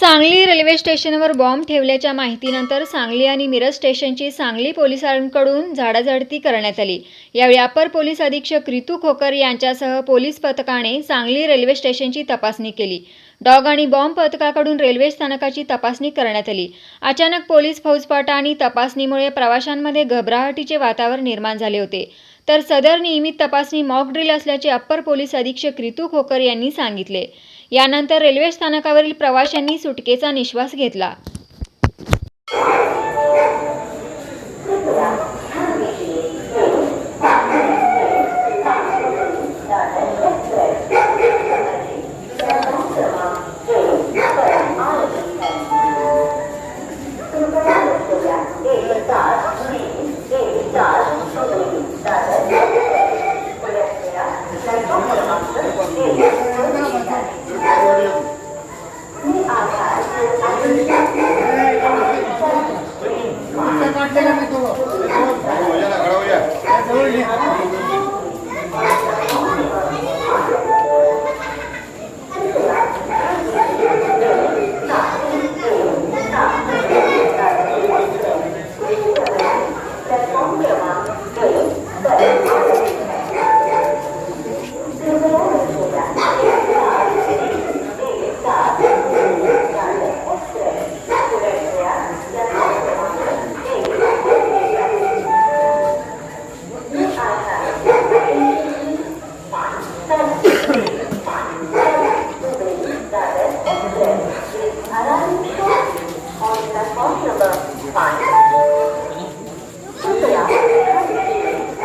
Sangli railway स्टेशनवर bomb ठेवल्याच्या माहितीनंतर सांगली आणि मिरज स्टेशनची सांगली पोलिसांकडून झाडाझडती करण्यात आली. यावेळी अपर पोलीस अधीक्षक रितू खोकर यांच्यासह पोलीस पथकाने सांगली रेल्वे स्टेशनची तपासणी केली. डॉग आणि बॉम्ब पथकाकडून रेल्वे स्थानकाची तपासणी करण्यात आली. अचानक पोलीस फौजपाटा आणि तपासणीमुळे प्रवाशांमध्ये घबराहटीचे वातावरण निर्माण झाले होते. तर सदर नियमित तपासणी मॉक ड्रिल असल्याचे अप्पर पोलीस अधीक्षक रितू खोकर यांनी सांगितले. यानंतर रेल्वे स्थानकावरील प्रवाशांनी सुटकेचा निश्वास घेतला. પેલા મેં થોડો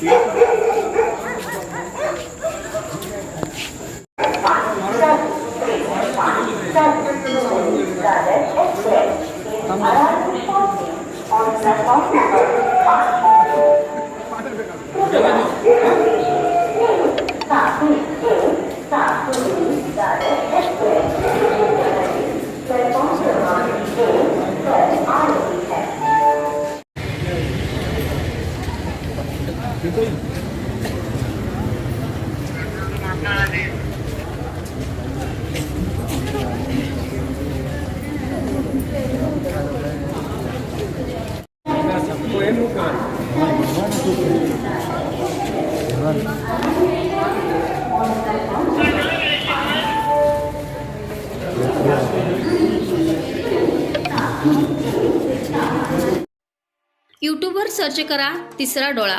把消毒柜放你消毒柜里。好的。यूट्यूबवर सर्च करा तिसरा डोळा.